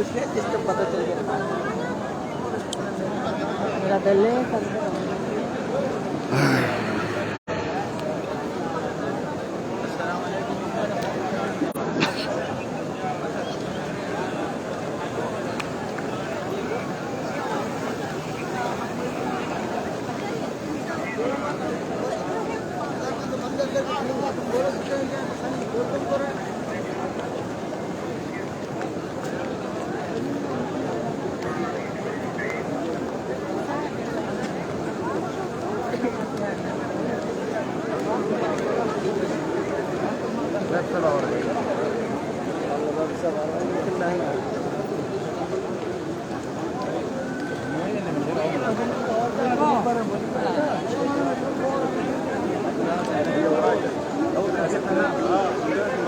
కూర్చునే సిస్టమ్ పద్ధతులు చెప్పాలి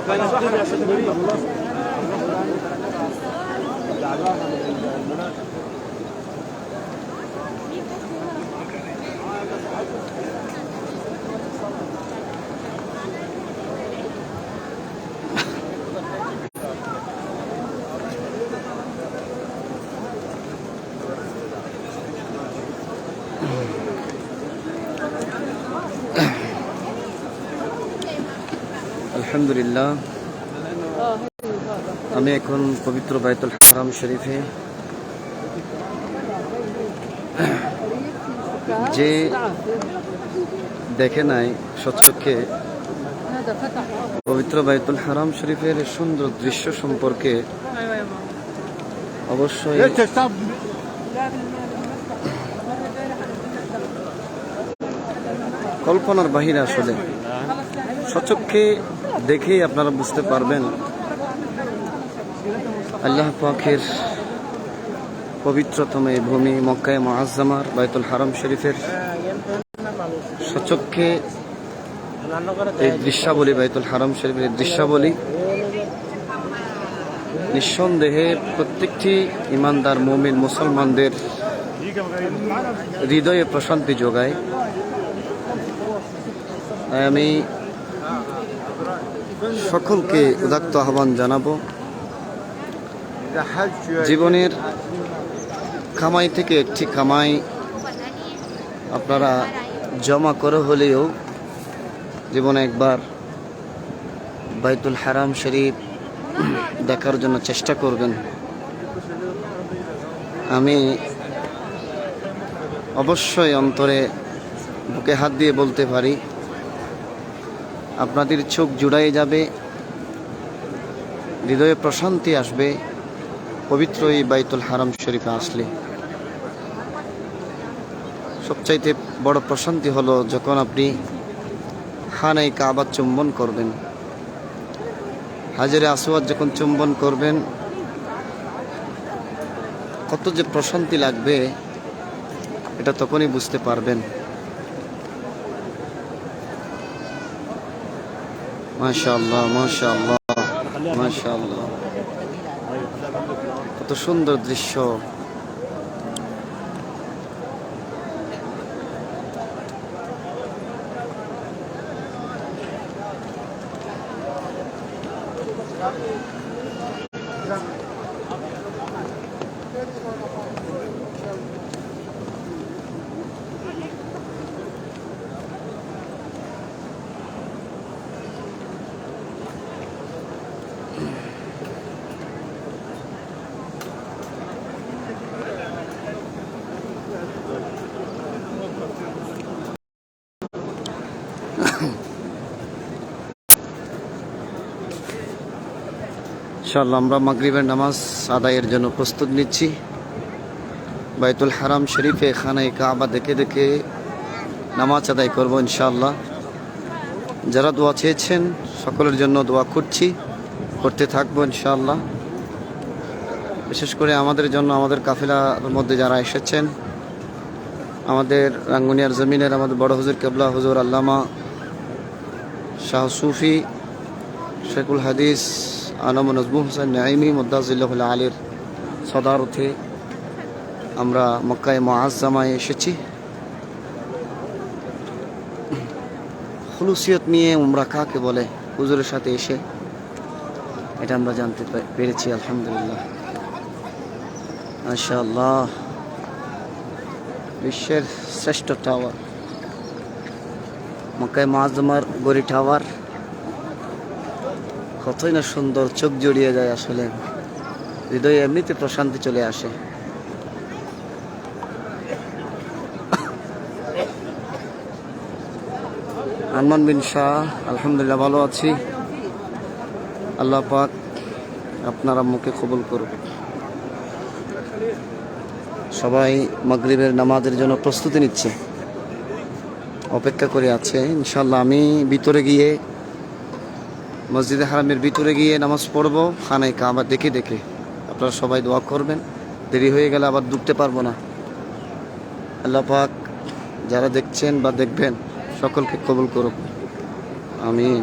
Vai na sua raça, আলহামদুলিল্লাহ। আমি এখন পবিত্র বায়তুল হারাম শরীফে যে দেখে নাই সচক্ষে পবিত্র বায়তুল হারাম শরীফের সুন্দর দৃশ্য সম্পর্কে অবশ্যই কল্পনার বাহিরে আসলে সচক্ষে দেখেই আপনারা বুঝতে পারবেন। আল্লাহ পাকের পবিত্রতম এই ভূমি মক্কায় মহাজ্জামার বাইতুল হারাম শরীফের সচক্ষে এই দৃশ্যাবলী, বাইতুল হারাম শরীফের এই দৃশ্যাবলী নিঃসন্দেহে প্রত্যেকটি ইমানদার, মুমিন, মুসলমানদের হৃদয়ে প্রশান্তি যোগায়। আমি সকলকে উদাত্ত আহ্বান জানাব। জীবনের কামাই থেকে একটি কামাই আপনারা জমা করে হলেও জীবনে একবার বাইতুল হারাম শরীফ দেখার জন্য চেষ্টা করবেন। আমি অবশ্যই অন্তরে বুকে হাত দিয়ে বলতে পারি আপনাদের চোখ জুড়াই যাবে, হৃদয়ে প্রশান্তি আসবে, পবিত্র এই বাইতুল হারাম শরীফে আসলে। সবচাইতে বড় প্রশান্তি হলো যখন আপনি খানাই কাবা চুম্বন করবেন। হাজারে আসওয়াদ যখন চুম্বন করবেন, কত যে প্রশান্তি লাগবে, এটা তখনই বুঝতে পারবেন। মাশাআল্লাহ মাশাআল্লাহ মাশাআল্লাহ কত সুন্দর দৃশ্য ইনশাআল্লাহ আমরা মাগরিবের নামাজ আদায়ের জন্য প্রস্তুত নিচ্ছি। বাইতুল হারাম শরীফে খানায় কাবা দেখে দেখে নামাজ আদায় করব ইনশাআল্লাহ। যারা দোয়া চেয়েছেন, সকলের জন্য দোয়া করছি, করতে থাকব ইনশাআল্লাহ। বিশেষ করে আমাদের জন্য, আমাদের কাফিলার মধ্যে যারা এসেছেন, আমাদের রাঙ্গুনিয়ার জমিনের আমাদের বড় হুজুর কেবলা হুজুর আল্লামা শাহ সুফি শেখুল হাদিস আনম নজবুল হোসেন নাইমি মুদাজিল্লাহ আলীর সদারথে আমরা মক্কায় মহাজামায় এসেছি। খুলুসিয়ত নিয়ে উমরা কাকে বলে? হুজুরের সাথে এসে এটা আমরা জানতে পেরেছি, আলহামদুলিল্লাহ। মাশাআল্লাহ। বিশ্বের শ্রেষ্ঠ টাওয়ার। মক্কায় মাজমার গড়ি টাওয়ার। কতই না সুন্দর চোখ জড়িয়ে যায় আসলে। হৃদয়ে এমনিতে প্রশান্তি চলে আসে। আনমান বিন শাহ, আলহামদুলিল্লাহ ভালো আছি। আল্লাহ পাক আপনার আম্মুকে কবুল করুক। সবাই মাগরিবের নামাজের জন্য প্রস্তুতি নিচ্ছে। অপেক্ষা করে আছে। ইনশাল্লাহ আমি ভিতরে গিয়ে মসজিদে হারামের ভিতরে গিয়ে নামাজ পড়ব, খানায় কাবা দেখে দেখে। আপনারা সবাই দোয়া করবেন। দেরি হয়ে গেলে আবার ডুবতে পারব না। আল্লাহ পাক যারা দেখছেন বা দেখবেন, সকলকে কবুল করুক। আমিন.